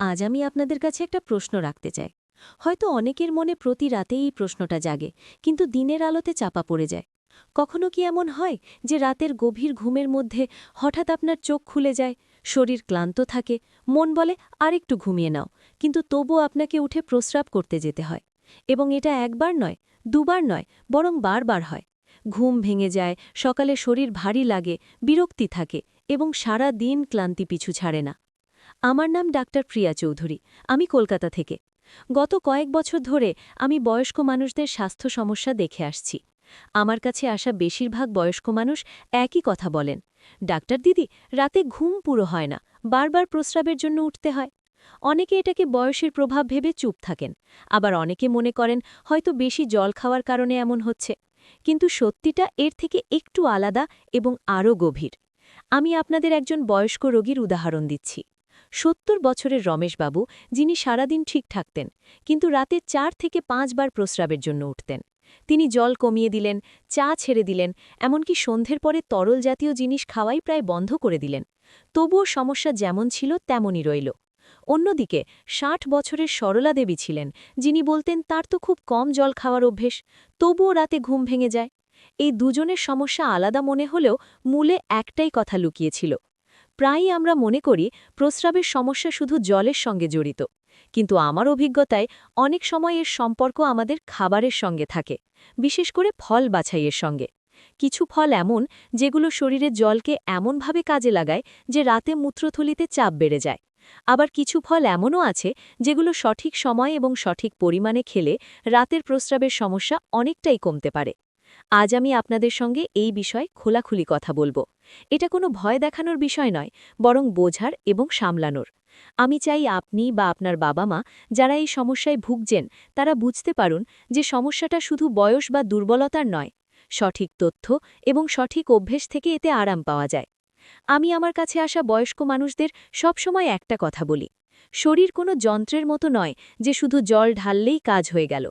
আজ আমি আপনাদের কাছে একটা প্রশ্ন রাখতে চাই। হয়তো অনেকের মনে প্রতি রাতেই এই প্রশ্নটা জাগে, কিন্তু দিনের আলোতে চাপা পড়ে যায়। কখনো কি এমন হয় যে রাতের গভীর ঘুমের মধ্যে হঠাৎ আপনার চোখ খুলে যায়, শরীর ক্লান্ত থাকে, মন বলে, আরেকটু ঘুমিয়ে নাও। কিন্তু তবুও আপনাকে উঠে প্রস্রাব করতে যেতে হয়। এবং এটা একবার নয়, দুবার নয়, বরং বারবার হয়। ঘুম ভেঙে যায়, সকালে শরীর ভারী লাগে, বিরক্তি থাকে, এবং সারা দিন ক্লান্তি পিছু ছাড়ে না। আমার নাম ডাক্তার প্রিয়া চৌধুরী, আমি কলকাতা থেকে। গত কয়েক বছর ধরে আমি বয়স্ক মানুষদের স্বাস্থ্য সমস্যা দেখে আসছি। আমার কাছে আসা বেশিরভাগ বয়স্ক মানুষ একই কথা বলেন, ডাক্তার দিদি, রাতে ঘুম পুরো হয় না, বারবার প্রস্রাবের জন্য উঠতে হয়। অনেকে এটাকে বয়সের প্রভাব ভেবে চুপ থাকেন, আবার অনেকে মনে করেন হয়তো বেশি জল খাওয়ার কারণে এমন হচ্ছে। কিন্তু সত্যিটা এর থেকে একটু আলাদা এবং আরও গভীর। আমি আপনাদের একজন বয়স্ক রোগীর উদাহরণ দিচ্ছি। সত্তর বছরের রমেশবাবু, যিনি সারাদিন ঠিক থাকতেন, কিন্তু রাতে চার থেকে পাঁচবার প্রস্রাবের জন্য উঠতেন। তিনি জল কমিয়ে দিলেন, চা ছেড়ে দিলেন, এমনকি সন্ধ্যের পরে তরল জাতীয় জিনিস খাওয়াই প্রায় বন্ধ করে দিলেন। তবুও সমস্যা যেমন ছিল, তেমনই রইল। অন্যদিকে, ষাট বছরের সরলা দেবী ছিলেন, যিনি বলতেন, তার তো খুব কম জল খাওয়ার অভ্যেস, তবুও রাতে ঘুম ভেঙে যায়। এই দুজনের সমস্যা আলাদা মনে হলেও মূলে একটাই কথা লুকিয়েছিল প্রায়ই আমরা মনে করি প্রস্রাবের সমস্যা শুধু জলের সঙ্গে জড়িত। কিন্তু আমার অভিজ্ঞতায় অনেক সময় এর সম্পর্ক আমাদের খাবারের সঙ্গে থাকে, বিশেষ করে ফল বাছাইয়ের সঙ্গে। কিছু ফল এমন যেগুলো শরীরে জলকে এমনভাবে কাজে লাগায় যে রাতে মূত্রথলিতে চাপ বেড়ে যায়। আবার কিছু ফল এমনও আছে যেগুলো সঠিক সময় এবং সঠিক পরিমাণে খেলে রাতের প্রস্রাবের সমস্যা অনেকটাই কমতে পারে। আজ আমি আপনাদের সঙ্গে এই বিষয়ে খোলাখুলি কথা বলব। এটা কোনো ভয় দেখানোর বিষয় নয়, বরং বোঝার এবং সামলানোর। আমি চাই আপনি বা আপনার বাবা মা যারা এই সমস্যায় ভুগছেন, তারা বুঝতে পারুন যে সমস্যাটা শুধু বয়স বা দুর্বলতার নয়, সঠিক তথ্য এবং সঠিক অভ্যেস থেকে এতে আরাম পাওয়া যায়। আমি আমার কাছে আসা বয়স্ক মানুষদের সবসময় একটা কথা বলি, শরীর কোনো যন্ত্রের মতো নয় যে শুধু জল ঢাললেই কাজ হয়ে গেল।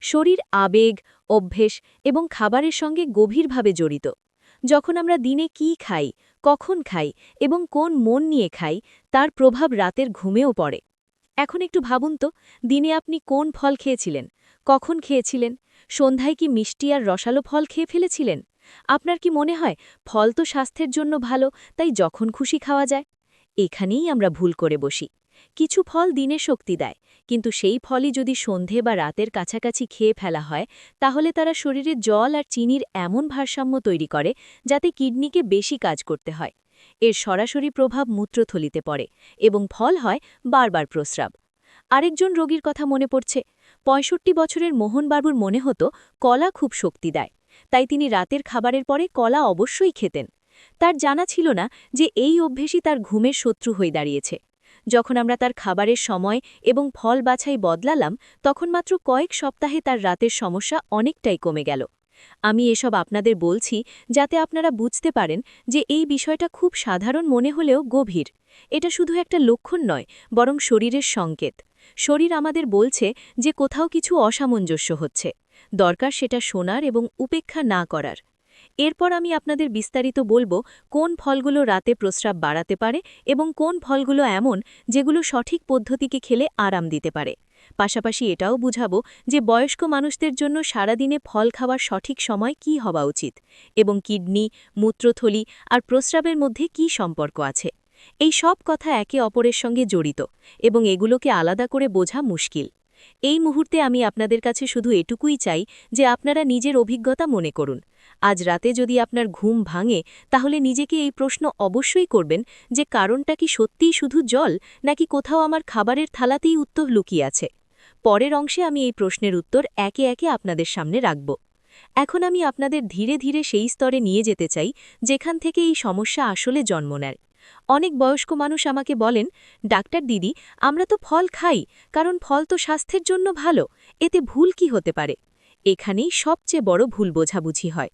শরীর আবেগ, অভ্যেস এবং খাবারের সঙ্গে গভীরভাবে জড়িত। যখন আমরা দিনে কি খাই, কখন খাই এবং কোন মন নিয়ে খাই, তার প্রভাব রাতের ঘুমেও পড়ে। এখন একটু ভাবুন তো, দিনে আপনি কোন ফল খেয়েছিলেন? কখন খেয়েছিলেন? সন্ধ্যায় কি মিষ্টি আর রসালো ফল খেয়ে ফেলেছিলেন? আপনার কি মনে হয়, ফল তো স্বাস্থ্যের জন্য ভালো, তাই যখন খুশি খাওয়া যায়? এখানেই আমরা ভুল করে বসি। কিছু ফল দিনে শক্তি দেয়, কিন্তু সেই ফলই যদি সন্ধে বা রাতের কাছাকাছি খেয়ে ফেলা হয়, তাহলে তারা শরীরে জল আর চিনির এমন ভারসাম্য তৈরি করে যাতে কিডনিকে বেশি কাজ করতে হয়। এর সরাসরি প্রভাব মূত্রথলিতে পড়ে এবং ফল হয় বারবার প্রস্রাব। আরেকজন রোগীর কথা মনে পড়ছে। পঁয়ষট্টি বছরের মোহনবাবুর মনে হতো কলা খুব শক্তি দেয়, তাই তিনি রাতের খাবারের পরে কলা অবশ্যই খেতেন। তার জানা ছিল না যে এই অভ্যেসই তার ঘুমের শত্রু হয়ে দাঁড়িয়েছে। যখন আমরা তার খাবারের সময় এবং ফল বাছাই বদলালাম, তখন মাত্র কয়েক সপ্তাহে তার রাতের সমস্যা অনেকটাই কমে গেল। আমি এসব আপনাদের বলছি যাতে আপনারা বুঝতে পারেন যে এই বিষয়টা খুব সাধারণ মনে হলেও গভীর। এটা শুধু একটা লক্ষণ নয়, বরং শরীরের সংকেত। শরীর আমাদের বলছে যে কোথাও কিছু অসামঞ্জস্য হচ্ছে। দরকার সেটা শোনার এবং উপেক্ষা না করার। এরপর আমি আপনাদের বিস্তারিত বলব কোন ফলগুলো রাতে প্রস্রাব বাড়াতে পারে এবং কোন ফলগুলো এমন যেগুলো সঠিক পদ্ধতিকে খেলে আরাম দিতে পারে। পাশাপাশি এটাও বুঝাবো যে বয়স্ক মানুষদের জন্য সারাদিনে ফল খাওয়ার সঠিক সময় কি হওয়া উচিত এবং কিডনি, মূত্রথলি আর প্রস্রাবের মধ্যে কি সম্পর্ক আছে। এই সব কথা একে অপরের সঙ্গে জড়িত এবং এগুলোকে আলাদা করে বোঝা মুশকিল। এই মুহূর্তে আমি আপনাদের কাছে শুধু এটুকুই চাই যে আপনারা নিজের অভিজ্ঞতা মনে করুন। আজ রাতে যদি আপনার ঘুম ভাঙে, তাহলে নিজেকে এই প্রশ্ন অবশ্যই করবেন যে কারণটা কি সত্যিই শুধু জল, নাকি কোথাও আমার খাবারের থালাতেই উত্তর লুকিয়ে আছে। পরের অংশে আমি এই প্রশ্নের উত্তর একে একে আপনাদের সামনে রাখব। এখন আমি আপনাদের ধীরে ধীরে সেই স্তরে নিয়ে যেতে চাই, যেখান থেকে এই সমস্যা আসলে জন্ম নেয়। অনেক বয়স্ক মানুষ আমাকে বলেন, ডাক্তার দিদি, আমরা তো ফল খাই, কারণ ফল তো স্বাস্থ্যের জন্য ভালো, এতে ভুল কি হতে পারে? এখানেই সবচেয়ে বড় ভুল বোঝাবুঝি হয়।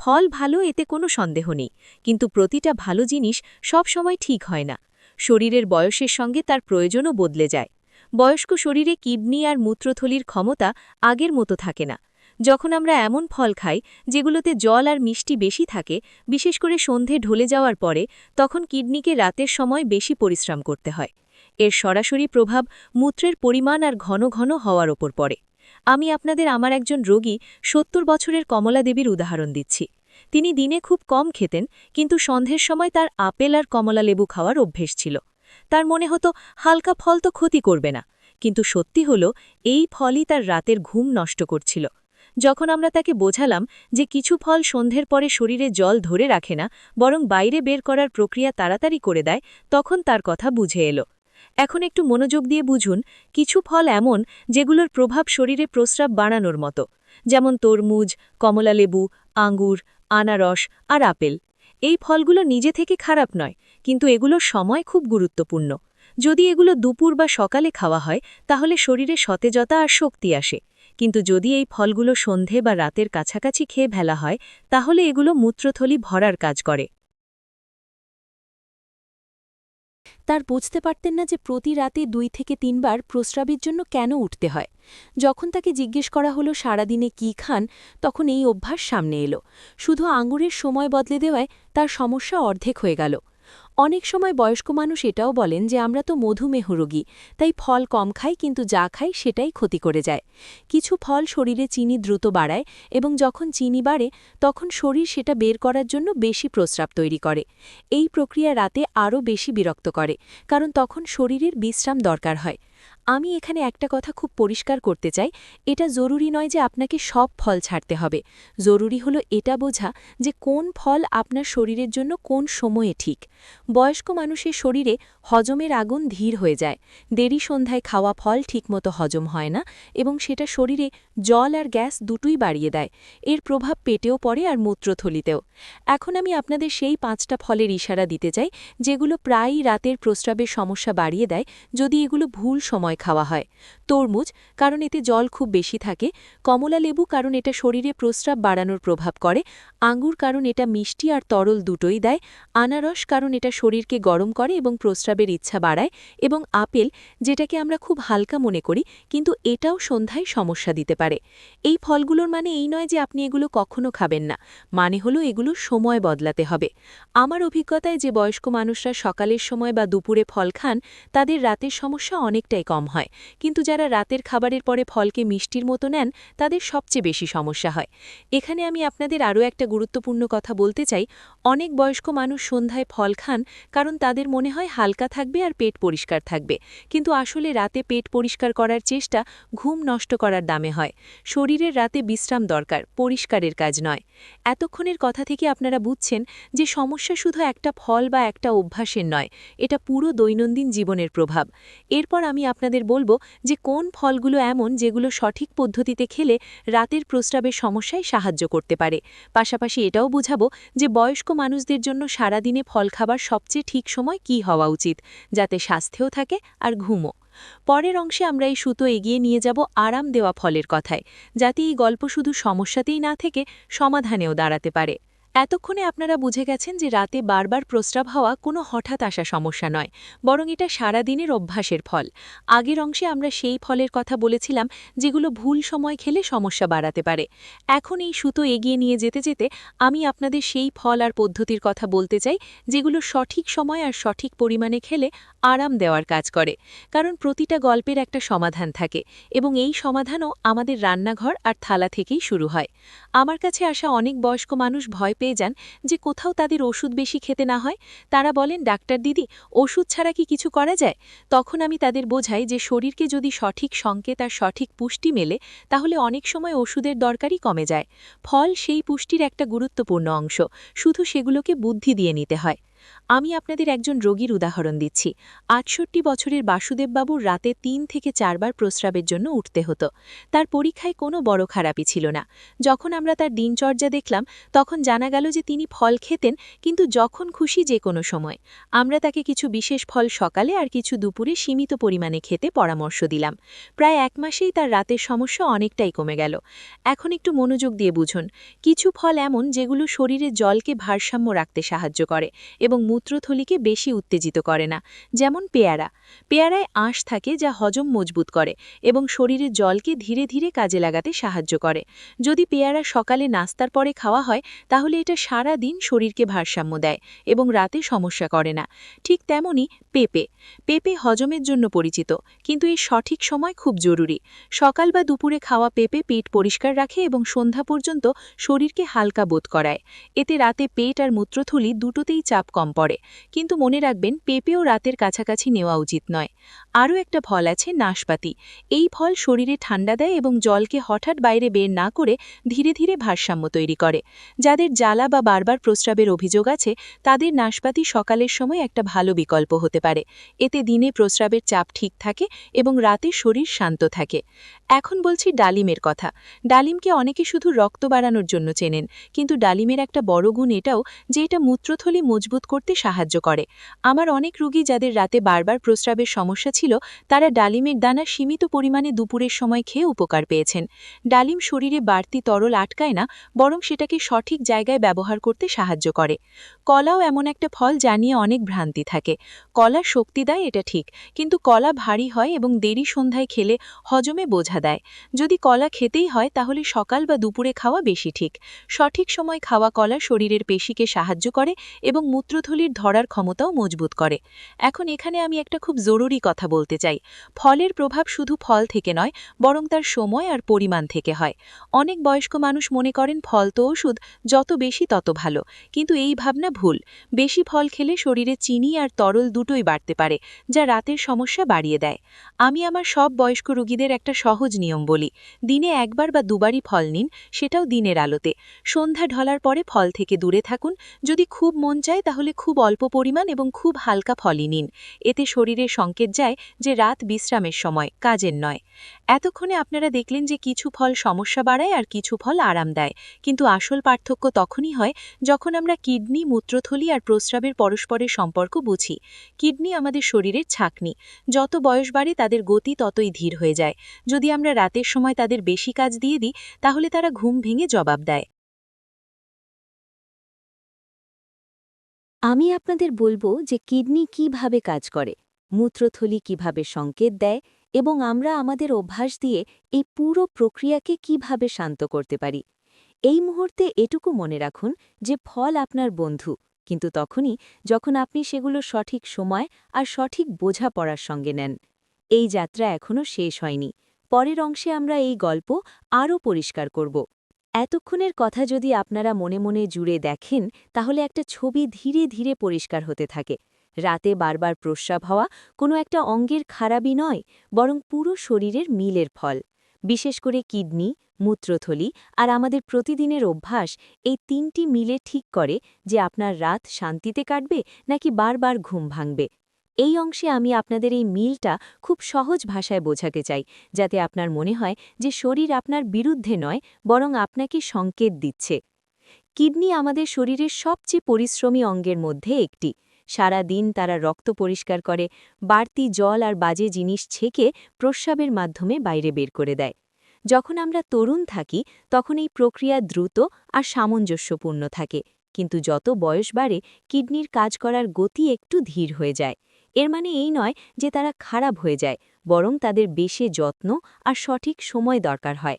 ফল ভালো এতে কোনো সন্দেহ নেই, কিন্তু প্রতিটা ভালো জিনিস সব সময় ঠিক হয় না। শরীরের বয়সের সঙ্গে তার প্রয়োজনও বদলে যায়। বয়স্ক শরীরে কিডনি আর মূত্রথলির ক্ষমতা আগের মতো থাকে না। যখন আমরা এমন ফল খাই, যেগুলোতে জল আর মিষ্টি বেশি থাকে, বিশেষ করে সন্ধে ঢলে যাওয়ার পরে, তখন কিডনিকে রাতের সময় বেশি পরিশ্রম করতে হয়। এর সরাসরি প্রভাব মূত্রের পরিমাণ আর ঘন ঘন হওয়ার ওপর পড়ে। আমি আপনাদের আমার একজন রোগী সত্তর বছরের কমলা দেবীর উদাহরণ দিচ্ছি। তিনি দিনে খুব কম খেতেন, কিন্তু সন্ধ্যের সময় তার আপেল আর কমলা লেবু খাওয়ার অভ্যেস ছিল। তার মনে হতো, হালকা ফল তো ক্ষতি করবে না। কিন্তু সত্যি হল, এই ফলই তার রাতের ঘুম নষ্ট করছিল। যখন আমরা তাকে বোঝালাম যে কিছু ফল সন্ধ্যের পরে শরীরে জল ধরে রাখে না, বরং বাইরে বের করার প্রক্রিয়া তাড়াতাড়ি করে দেয়, তখন তার কথা বুঝে এলো। এখন একটু মনোযোগ দিয়ে বুঝুন, কিছু ফল এমন যেগুলোর প্রভাব শরীরে প্রস্রাব বাড়ানোর মতো। যেমন তরমুজ, কমলালেবু, আঙ্গুর, আনারস আর আপেল। এই ফলগুলো নিজে থেকে খারাপ নয়, কিন্তু এগুলোর সময় খুব গুরুত্বপূর্ণ। যদি এগুলো দুপুর বা সকালে খাওয়া হয়, তাহলে শরীরে সতেজতা আর শক্তি আসে। কিন্তু যদি এই ফলগুলো সন্ধে বা রাতের কাছাকাছি খেয়ে ফেলা হয়, তাহলে এগুলো মূত্রথলি ভরার কাজ করে। তার বুঝতে পারতেন না যে প্রতি রাতে দুই থেকে তিনবার প্রস্রাবের জন্য কেন উঠতে হয়। যখন তাকে জিজ্ঞেস করা হলো সারাদিনে কি খান, তখন এই অভ্যাস সামনে এলো। শুধু আঙুরের সময় বদলে দেওয়ায় তার সমস্যা অর্ধেক হয়ে গেল। অনেক সময় বয়স্ক মানুষ এটাও বলেন যে, আমরা তো মধুমেহ রোগী, তাই ফল কম খাই কিন্তু যা খাই সেটাই ক্ষতি করে যায়। কিছু ফল শরীরে চিনি দ্রুত বাড়ায় এবং যখন চিনি বাড়ে, তখন শরীর সেটা বের করার জন্য বেশি প্রস্রাব তৈরি করে। এই প্রক্রিয়া রাতে আরও বেশি বিরক্ত করে, কারণ তখন শরীরের বিশ্রাম দরকার হয়। আমি এখানে একটা কথা খুব পরিষ্কার করতে চাই। এটা জরুরি নয় যে আপনাকে সব ফল ছাড়তে হবে। জরুরি হলো এটা বোঝা যে কোন ফল আপনার শরীরের জন্য কোন সময়ে ঠিক। বয়স্ক মানুষের শরীরে হজমের আগুন ধীর হয়ে যায়। দেরি সন্ধ্যায় খাওয়া ফল ঠিকমতো হজম হয় না এবং সেটা শরীরে জল আর গ্যাস দুটোই বাড়িয়ে দেয়। এর প্রভাব পেটেও পড়ে আর মূত্রথলিতেও। এখন আমি আপনাদের সেই পাঁচটা ফলের ইশারা দিতে চাই যেগুলো প্রায়ই রাতের প্রস্রাবের সমস্যা বাড়িয়ে দেয়। যদি এগুলো ভুল সময় খাওয়া হয় তরমুজ, কারণ এতে জল খুব বেশি থাকে, কমলা লেবু, কারণ এটা শরীরে প্রস্রাব বাড়ানোর প্রভাব করে, আঙ্গুর, কারণ এটা মিষ্টি আর তরল দুটোই দেয়, আনারস, কারণ এটা শরীরকে গরম করে এবং প্রস্রাবের ইচ্ছা বাড়ায়, এবং আপেল, যেটাকে আমরা খুব হালকা মনে করি, কিন্তু এটাও সন্ধ্যায় সমস্যা দিতে পারে। এই ফলগুলোর মানে এই নয় যে আপনি এগুলো কখনো খাবেন না মানে হলো এগুলো সময় বদলাতে হবে। আমার অভিজ্ঞতায় যে বয়স্ক মানুষরা সকালের সময় বা দুপুরে ফল খান, তাদের রাতের সমস্যা অনেকটাই কম হয়, কিন্তু যারা রাতের খাবারের পরে ফলকে মিষ্টির মতো নেন, তাদের সবচেয়ে বেশি সমস্যা হয়। এখানে আমি আপনাদের আরও একটা গুরুত্বপূর্ণ কথা বলতে চাই। অনেক বয়স্ক মানুষ সন্ধ্যায় ফল খান, কারণ তাদের মনে হয় হালকা থাকবে আর পেট পরিষ্কার থাকবে। কিন্তু আসলে রাতে পেট পরিষ্কার করার চেষ্টা ঘুম নষ্ট করার দামে হয়। শরীরের রাতে বিশ্রাম দরকার, পরিষ্কারের কাজ নয়। এতক্ষণের কথা থেকে আপনারা বুঝছেন যে সমস্যা শুধু একটা ফল বা একটা অভ্যাসের নয়, এটা পুরো দৈনন্দিন জীবনের প্রভাব। এরপর আমি আপনাদের বলব যে কোন ফলগুলো এমন যেগুলো সঠিক পদ্ধতিতে খেলে রাতের প্রস্রাবের সমস্যায় সাহায্য করতে পারে? পাশাপাশি এটাও বুঝাবো যে বয়স্ক মানুষদের জন্য সারাদিনে ফল খাবার সবচেয়ে ঠিক সময় কি হওয়া উচিত, যাতে স্বাস্থ্যও থাকে আর ঘুমও। পরের অংশে আমরা এই সুতো এগিয়ে নিয়ে যাব আরাম দেওয়া ফলের কথায়, যাতে এই গল্প শুধু সমস্যাতেই না থেকে সমাধানেও দাঁড়াতে পারে। এতক্ষণে আপনারা বুঝে গেছেন যে রাতে বারবার প্রস্রাব হওয়া কোনো হঠাৎ আসা সমস্যা নয়, বরং এটা সারাদিনের অভ্যাসের ফল। আগের অংশে আমরা সেই ফলের কথা বলেছিলাম যেগুলো ভুল সময় খেলে সমস্যা বাড়াতে পারে। এখন এই সুতো এগিয়ে নিয়ে যেতে যেতে আমি আপনাদের সেই ফল আর পদ্ধতির কথা বলতে চাই, যেগুলো সঠিক সময় আর সঠিক পরিমাণে খেলে আরাম দেওয়ার কাজ করে। কারণ প্রতিটা গল্পের একটা সমাধান থাকে এবং এই সমাধানও আমাদের রান্নাঘর আর থালা থেকেই শুরু হয়। আমার কাছে আসা অনেক বয়স্ক মানুষ ভয় পেয়ে যান যে কোথাও তাদের ওষুধ বেশি খেতে না হয়। তারা বলেন, ডাক্তার দিদি, ওষুধ ছাড়া কি কিছু করা যায়? তখন আমি তাদের বোঝাই যে শরীরকে যদি সঠিক সংকেত আর সঠিক পুষ্টি মেলে, তাহলে অনেক সময় ওষুধের দরকারই কমে যায়। ফল সেই পুষ্টির একটা গুরুত্বপূর্ণ অংশ। শুধু সেগুলোকে বুদ্ধি দিয়ে নিতে হয়। আমি আপনাদের একজন রোগীর উদাহরণ দিচ্ছি। আটষট্টি বছরের বাসুদেববাবুর রাতে তিন থেকে চারবার প্রস্রাবের জন্য উঠতে হতো। তার পরীক্ষায় কোনো বড় খারাপই ছিল না। যখন আমরা তার দিনচর্যা দেখলাম, তখন জানা গেল যে তিনি ফল খেতেন, কিন্তু যখন খুশি যে কোনো সময়। আমরা তাকে কিছু বিশেষ ফল সকালে আর কিছু দুপুরে সীমিত পরিমাণে খেতে পরামর্শ দিলাম। প্রায় এক মাসেই তার রাতের সমস্যা অনেকটাই কমে গেল। এখন একটু মনোযোগ দিয়ে বুঝুন। কিছু ফল এমন যেগুলো শরীরে জলকে ভারসাম্য রাখতে সাহায্য করে এবং মূত্রথলিকে বেশি উত্তেজিত করে না, যেমন পেয়ারা। পেয়ারায় আঁশ থাকে যা হজম মজবুত করে এবং শরীরের জলকে ধীরে ধীরে কাজে লাগাতে সাহায্য করে। যদি পেয়ারা সকালে নাস্তার পরে খাওয়া হয়, তাহলে এটা সারা দিন শরীরকে ভারসাম্য দেয় এবং রাতে সমস্যা করে না। ঠিক তেমনই পেঁপে। পেঁপে হজমের জন্য পরিচিত, কিন্তু এই সঠিক সময় খুব জরুরি। সকাল বা দুপুরে খাওয়া পেঁপে পেট পরিষ্কার রাখে এবং সন্ধ্যা পর্যন্ত শরীরকে হালকা বোধ করায়। এতে রাতে পেট আর মূত্রথলি দুটোতেই চাপ কম পড়ে। কিন্তু মনে রাখবেন, পেঁপেও রাতের কাছাকাছি নেওয়া উচিত নয়। আরও একটা ফল আছে নাশপাতি। এই ফল শরীরে ঠান্ডা দেয় এবং জলকে হঠাৎ বাইরে বের না করে ধীরে ধীরে ভারসাম্য তৈরি করে। যাদের জ্বালা বা বারবার প্রস্রাবের অভিযোগ আছে, তাদের নাশপাতি সকালের সময় একটা ভালো বিকল্প হতে পারে। এতে দিনে প্রস্রাবের চাপ ঠিক থাকে এবং রাতে শরীর শান্ত থাকে। এখন বলছি ডালিমের কথা। ডালিমকে অনেকে শুধু রক্ত বাড়ানোর জন্য চেনেন, কিন্তু ডালিমের একটা বড় গুণ এটাও যে এটা মূত্রথলি মজবুত করতে সাহায্য করে। আমার অনেক রুগী যাদের রাতে বারবার প্রস্রাবের সমস্যা ছিল, তারা ডালিমের দানা সীমিত পরিমাণে দুপুরের সময় খেয়ে উপকার পেয়েছেন। ডালিম শরীরে বাড়তি তরল আটকায় না, বরং সেটাকে সঠিক জায়গায় ব্যবহার করতে সাহায্য করে। কলাও এমন একটা ফল যা নিয়ে অনেক ভ্রান্তি থাকে। কলা শক্তি দেয়, এটা ঠিক, কিন্তু কলা ভারী হয় এবং দেরি সন্ধ্যায় খেলে হজমে বোঝা দেয়। যদি কলা খেতেই হয়, তাহলে সকাল বা দুপুরে খাওয়া বেশি ঠিক। সঠিক সময় খাওয়া কলা শরীরের পেশিকে সাহায্য করে এবং মূত্রথলির ধরার ক্ষমতাও মজবুত করে। এখন এখানে আমি একটা খুব জরুরি কথা বলতে চাই। ফলের প্রভাব শুধু ফল থেকে নয়, বরং তার সময় আর পরিমাণ থেকে হয়। অনেক বয়স্ক মানুষ মনে করেন ফল তো ওষুধ, যত বেশি তত ভালো। কিন্তু এই ভাবনা ভুল। বেশি ফল খেলে শরীরে চিনি আর তরল দুটোই বাড়তে পারে, যা রাতের সমস্যা বাড়িয়ে দেয়। আমি আমার সব বয়স্ক রোগীদের একটা সহজ নিয়ম বলি। দিনে একবার বা দুবারই ফল নিন, সেটাও দিনের আলোতে। সন্ধ্যা ঢলার পরে ফল থেকে দূরে থাকুন। যদি খুব মন চায় তাহলে খুব অল্প পরিমাণ এবং খুব হালকা ফলই নিন। এতে শরীরে সংকেত যায় যে রাত বিশ্রামের সময়, কাজের নয়। এতক্ষণে আপনারা দেখলেন যে কিছু ফল সমস্যা বাড়ায় আর কিছু ফল আরাম দেয়। কিন্তু আসল পার্থক্য তখনই হয় যখন আমরা কিডনি, মূত্রথলি আর প্রস্রাবের পরস্পরের সম্পর্ক বুঝি। কিডনি আমাদের শরীরের ছাকনি। যত বয়স বাড়ে তাদের গতি ততই ধীর হয়ে যায়। যদি আমরা রাতের সময় তাদের বেশি কাজ দিয়ে দিই, তাহলে তারা ঘুম ভেঙে জবাব দেয়। আমি আপনাদের বলব যে কিডনি কীভাবে কাজ করে, মূত্রথলি কীভাবে সংকেত দেয় এবং আমরা আমাদের অভ্যাস দিয়ে এই পুরো প্রক্রিয়াকে কীভাবে শান্ত করতে পারি। এই মুহূর্তে এটুকু মনে রাখুন যে ফল আপনার বন্ধু, কিন্তু তখনই যখন আপনি সেগুলো সঠিক সময় আর সঠিক বোঝা পড়ার সঙ্গে নেন। এই যাত্রা এখনও শেষ হয়নি। পরের অংশে আমরা এই গল্প আরও পরিষ্কার করব। এতক্ষণের কথা যদি আপনারা মনে মনে জুড়ে দেখেন, তাহলে একটা ছবি ধীরে ধীরে পরিষ্কার হতে থাকে। রাতে বারবার প্রস্রাব হওয়া কোনো একটা অঙ্গের খারাপই নয়, বরং পুরো শরীরের মিলের ফল। বিশেষ করে কিডনি, মূত্রথলি আর আমাদের প্রতিদিনের অভ্যাস এই তিনটি মিলে ঠিক করে যে আপনার রাত শান্তিতে কাটবে নাকি বারবার ঘুম ভাঙবে। এই অংশে আমি আপনাদের এই মিলটা খুব সহজ ভাষায় বোঝাতে চাই, যাতে আপনার মনে হয় যে শরীর আপনার বিরুদ্ধে নয়, বরং আপনাকে সংকেত দিচ্ছে। কিডনি আমাদের শরীরের সবচেয়ে পরিশ্রমী অঙ্গের মধ্যে একটি। সারা দিন তারা রক্ত পরিষ্কার করে, বাড়তি জল আর বাজে জিনিস ছেঁকে প্রস্রাবের মাধ্যমে বাইরে বের করে দেয়। যখন আমরা তরুণ থাকি, তখন এই প্রক্রিয়া দ্রুত আর সামঞ্জস্যপূর্ণ থাকে, কিন্তু যত বয়স বাড়ে, কিডনির কাজ করার গতি একটু ধীর হয়ে যায়। এর মানে এই নয় যে তারা খারাপ হয়ে যায়, বরং তাদের বেশি যত্ন আর সঠিক সময় দরকার হয়।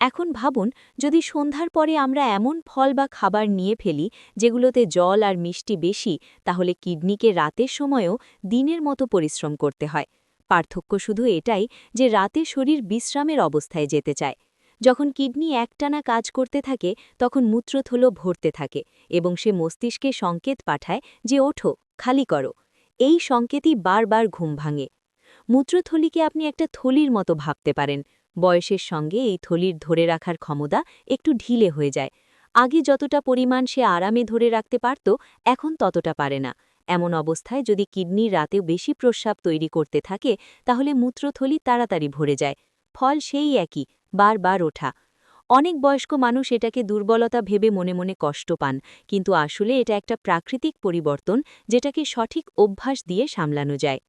এখন ভাবুন, যদি সন্ধ্যার পরে আমরা এমন ফল বা খাবার নিয়ে ফেলি যেগুলোতে জল আর মিষ্টি বেশি, তাহলে কিডনিকে রাতের সময়ও দিনের মতো পরিশ্রম করতে হয়। পার্থক্য শুধু এটাই যে রাতে শরীর বিশ্রামের অবস্থায় যেতে চায়। যখন কিডনি একটানা কাজ করতে থাকে, তখন মূত্রথলো ভরতে থাকে এবং সে মস্তিষ্কে সংকেত পাঠায় যে, ওঠো, খালি করো। এই সংকেতই বারবার ঘুম ভাঙে। মূত্রথলিকে আপনি একটা থলির মতো ভাবতে পারেন। বয়সের সঙ্গে এই থলির ধরে রাখার ক্ষমতা একটু ঢিলে হয়ে যায়। আগে যতটা পরিমাণ সে আরামে ধরে রাখতে পারত, এখন ততটা পারে না। এমন অবস্থায় যদি কিডনির রাতেও বেশি প্রস্রাব তৈরি করতে থাকে, তাহলে মূত্রথলি তাড়াতাড়ি ভরে যায়। ফল সেই একই, বারবার ওঠা। অনেক বয়স্ক মানুষ এটাকে দুর্বলতা ভেবে মনে মনে কষ্ট পান, কিন্তু আসলে এটা একটা প্রাকৃতিক পরিবর্তন যেটাকে সঠিক অভ্যাস দিয়ে সামলানো যায়।